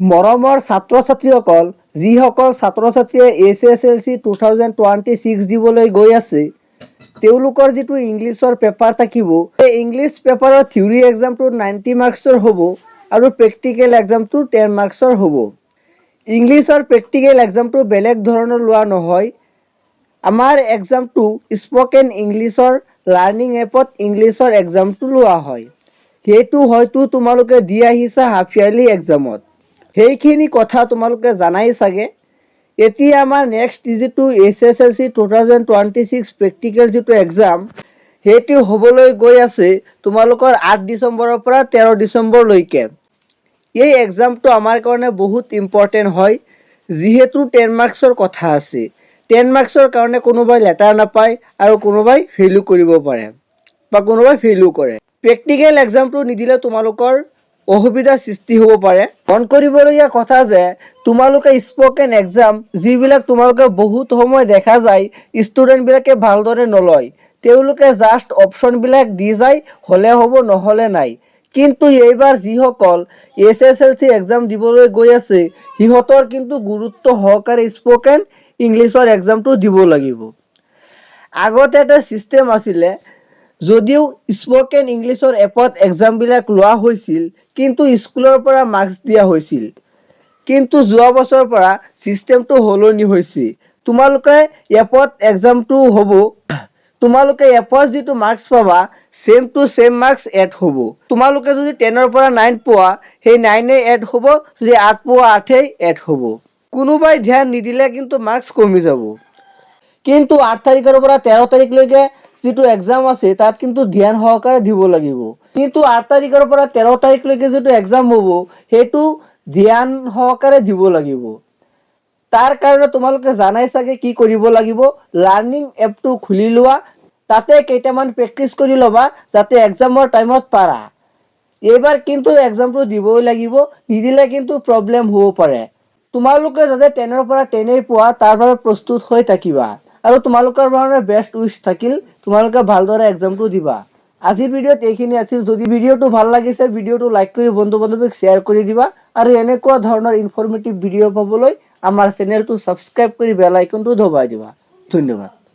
মৰমৰ ছাত্ৰ ছাত্ৰীসকল যিসকল ছাত্ৰ ছাত্ৰীয়ে H S L C two thousand twenty six দিবলৈ গৈ আছে, তেওঁলোকৰ যিটো ইংলিছৰ পেপাৰ থাকিব, সেই ইংলিছ পেপাৰৰ থিয়ৰী এক্সামটো নাইণ্টি মাৰ্কছৰ হ'ব আৰু প্ৰেক্টিকেল এক্সামটো টেন মাৰ্কছৰ হ'ব। ইংলিছৰ প্ৰেক্টিকেল এক্সামটো বেলেগ ধৰণৰ লোৱা নহয়। আমাৰ এক্সামটো স্পকেন ইংলিছৰ লাৰ্ণিং এপত ইংলিছৰ এক্সামটো লোৱা হয়। সেইটো হয়তো তোমালোকে দি আহিছা হাফ ইয়াৰলি এক্সামত। সেইখিনি কথা তোমালোকে জানাই চাগে। এতিয়া আমাৰ নেক্সট যিটো H S L C two thousand twenty six practical যিটো এক্সাম সেইটো হ'বলৈ গৈ আছে তোমালোকৰ আঠ ডিচেম্বৰৰ পৰা তেৰ ডিচেম্বৰলৈকে। এই এক্সামটো আমাৰ কাৰণে বহুত ইম্পৰ্টেণ্ট হয়, যিহেতু টেন মাৰ্কছৰ কথা আছে। টেন মাৰ্কছৰ কাৰণে কোনোবাই লেটাৰ নাপায় আৰু কোনোবাই ফেইলো কৰিব পাৰে বা কোনোবাই ফেইলো কৰে। প্ৰেক্টিকেল এক্সামটো নিদিলে তোমালোকৰ অসুবিধাৰ সৃষ্টি হ'ব পাৰে। মন কৰিবলগীয়া কথা যে, তোমালোকে স্পকেন এক্সাম যিবিলাক তোমালোকে বহুত সময় দেখা যায় ষ্টুডেণ্টবিলাকে ভালদৰে নলয়। তেওঁলোকে জাষ্ট অপশ্যনবিলাক দি যায়, হ'লে হ'ব, নহ'লে নাই। কিন্তু এইবাৰ যিসকল H S L C exam দিবলৈ গৈ আছে, সিহঁতৰ কিন্তু গুৰুত্ব সহকাৰে স্পকেন ইংলিছৰ এক্সামটো দিব লাগিব। আগতে এটা ছিষ্টেম আছিলে যদিও স্পকেন ইংলিছৰ এপত এক্সামবিলাক লোৱা হৈছিল, কিন্তু স্কুলৰ পৰা মাৰ্কছ দিয়া হৈছিল। কিন্তু যোৱা বছৰৰ পৰা ছিষ্টেমটো সলনি হৈছে। তোমালোকে এপত এক্সামটো হ'ব। তোমালোকে এপত যিটো মাৰ্কছ পাবা same to same marks add হ'ব। তোমালোকে যদি টেনৰ পৰা নাইন পোৱা, সেই নাইনে এড হ'ব। যদি আঠ পোৱা, আঠেই এড হ'ব। কোনোবাই ধ্যান নিদিলে কিন্তু মাৰ্কছ কমি যাব। কিন্তু আঠ তাৰিখৰ পৰা তেৰ তাৰিখলৈকে যিটো এক্সাম আছে তাত কিন্তু ধ্যান সহকাৰে দিব লাগিব। কিন্তু আঠ তাৰিখৰ পৰা তেৰ তাৰিখলৈকে যিটো এক্সাম হ'ব সেইটো ধ্যান সহকাৰে দিব লাগিব। তাৰ কাৰণে তোমালোকে জানাই চাগে কি কৰিব লাগিব। লাৰ্ণিং এপটো খুলি লোৱা তাতে কেইটামান প্ৰেক্টিচ কৰি ল'বা যাতে এক্সামৰ টাইমত পাৰা। এইবাৰ কিন্তু এক্সামটো দিবই লাগিব নিদিলে কিন্তু প্ৰব্লেম হ'ব পাৰে। তোমালোকে যাতে টেনৰ পৰা টেনেই পোৱা তাৰ বাবে প্ৰস্তুত হৈ থাকিবা। আৰু তোমালোকৰ কাৰণে বেষ্ট উইচ থাকিল, তোমালোকে ভালদৰে এক্সামটো দিবা। আজিৰ ভিডিঅ'ত এইখিনি আছিল। যদি ভিডিঅ'টো ভালো লাগিছে, ভিডিঅ'টো লাইক কৰি বন্ধু বান্ধৱীক শ্বেয়াৰ কৰি দিবা আৰু এনেকুৱা ধৰণৰ ইনফৰ্মেটিভ ভিডিঅ' পাবলৈ আমাৰ চেনেলটো ছাবস্ক্ৰাইব কৰি বেল আইকনটো দবাই দিবা। ধন্যবাদ।